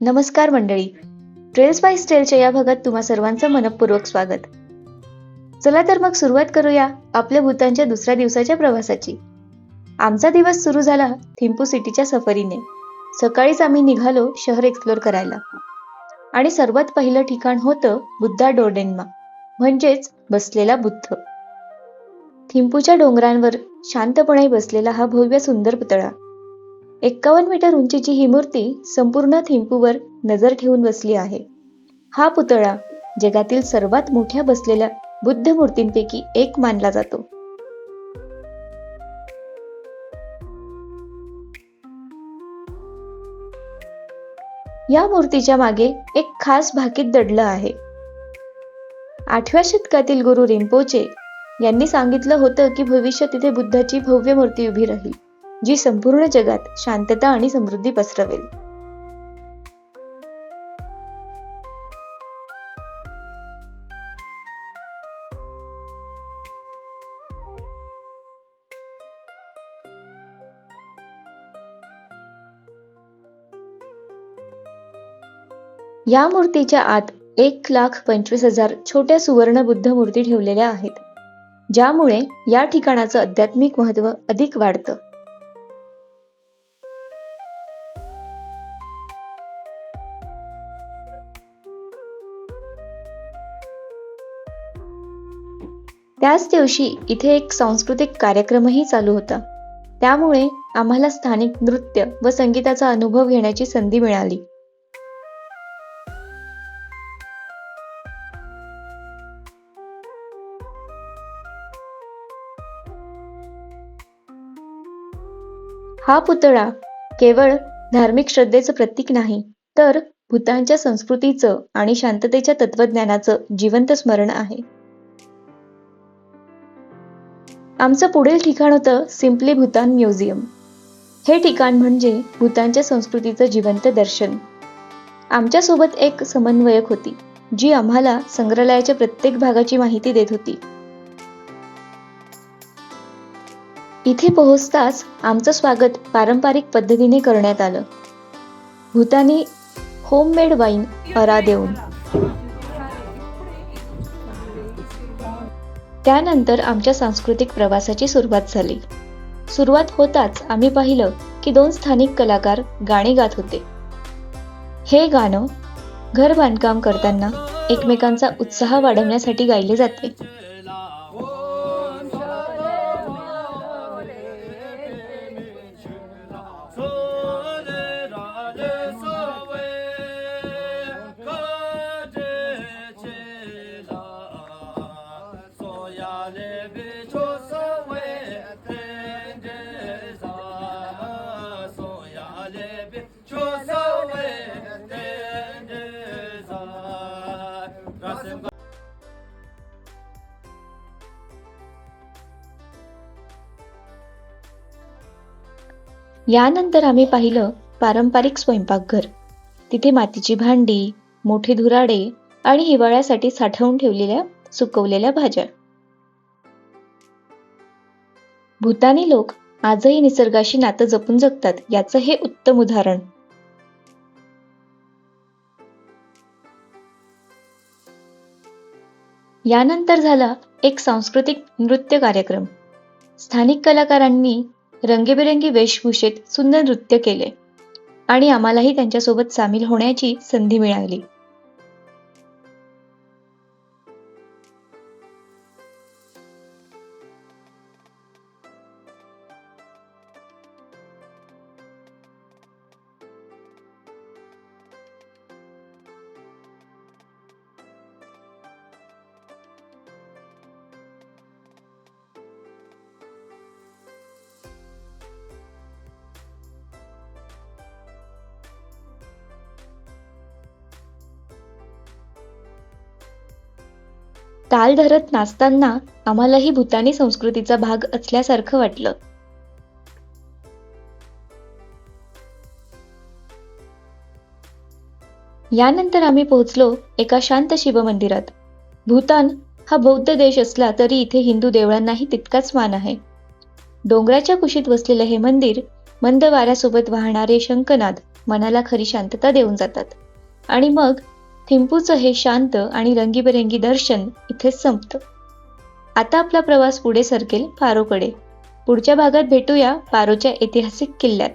नमस्कार मंडळी. Trails bye स्टेलच्या या भागात तुम्हा सर्वांचं मनपूर्वक स्वागत. चला तर मग सुरुवात करूया आपल्या भूतांच्या दुसऱ्या दिवसाच्या प्रवासाची. आमचा दिवस सुरू झाला थिंपू सिटीच्या सफरीने. सकाळीच आम्ही निघालो शहर एक्सप्लोर करायला. आणि सर्वात पहिलं ठिकाण होतं बुद्धा डोर्डेन्मा म्हणजेच बसलेला बुद्ध. थिंपूच्या डोंगरांवर शांतपणे बसलेला हा भव्य सुंदर पुतळा. एक्कावन्न मीटर उंचीची ही मूर्ती संपूर्ण थिंपूवर नजर ठेवून बसली आहे. हा पुतळा जगातील सर्वात मोठ्या बसलेल्या बुद्ध मूर्तींपैकी एक मानला जातो. या मूर्तीच्या मागे एक खास भाकीत दडलं आहे. आठव्या शतकातील गुरु रिम्पोचे यांनी सांगितलं होतं की भविष्यात तिथे बुद्धाची भव्य मूर्ती उभी राहील. जी संपूर्ण जगात शांतता आणि समृद्धी पसरवेल. या मूर्तीच्या आत एक लाख पंचवीस हजार छोट्या सुवर्ण बुद्ध मूर्ती ठेवलेल्या आहेत ज्यामुळे या ठिकाणाचं आध्यात्मिक महत्त्व अधिक वाढतं. त्याच दिवशी इथे एक सांस्कृतिक कार्यक्रमही चालू होता. त्यामुळे आम्हाला स्थानिक नृत्य व संगीताचा अनुभव घेण्याची संधी मिळाली. हा पुतळा केवळ धार्मिक श्रद्धेचं प्रतीक नाही तर भूतांच्या संस्कृतीचं आणि शांततेच्या तत्वज्ञानाचं जिवंत स्मरण आहे. आमचं पुढील ठिकाण होतं सिम्पली भूतान म्युझियम. हे ठिकाण म्हणजे भूतानच्या संस्कृतीचं जिवंत दर्शन. आमच्यासोबत एक समन्वयक होती जी आम्हाला संग्रहालयाच्या प्रत्येक भागाची माहिती देत होती. इथे पोहोचताच आमचं स्वागत पारंपरिक पद्धतीने करण्यात आलं. भूतानी होममेड वाईन अरा देऊन. त्यानंतर आमच्या सांस्कृतिक प्रवासाची सुरुवात झाली. सुरुवात होताच आम्ही पाहिलं की दोन स्थानिक कलाकार गाणे गात होते. हे गाणं घर बांधकाम करताना एकमेकांचा उत्साह वाढवण्यासाठी गायले जाते. यानंतर आम्ही पाहिलं पारंपरिक स्वयंपाकघर. तिथे मातीची भांडी मोठे धुराडे आणि हिवाळ्यासाठी साठवून ठेवलेल्या सुकवलेल्या भाज्या. भूतानी लोक आजही निसर्गाशी नातं जपून जगतात याचं हे उत्तम उदाहरण. यानंतर झाला एक सांस्कृतिक नृत्य कार्यक्रम. स्थानिक कलाकारांनी रंगीबेरंगी वेशभूषेत सुंदर नृत्य केले आणि आम्हालाही त्यांच्यासोबत सामील होण्याची संधी मिळाली. ताल धरत नाचताना आम्हालाही भूतानी संस्कृतीचा भाग असल्यासारखं वाटलं. यानंतर आम्ही पोहोचलो एका शांत शिव मंदिरात भूतान हा बौद्ध देश असला तरी इथे हिंदू देवळांनाही तितकाच मान आहे. डोंगराच्या कुशीत वसलेलं हे मंदिर मंद वाऱ्यासोबत वाहणारे शंखनाद मनाला खरी शांतता देऊन जातात. आणि मग थिंपूचं हे शांत आणि रंगीबेरंगी दर्शन इथेच संपतं. आता आपला प्रवास पुढे सरकेल पारोकडे. पुढच्या भागात भेटूया पारोच्या ऐतिहासिक किल्ल्यात.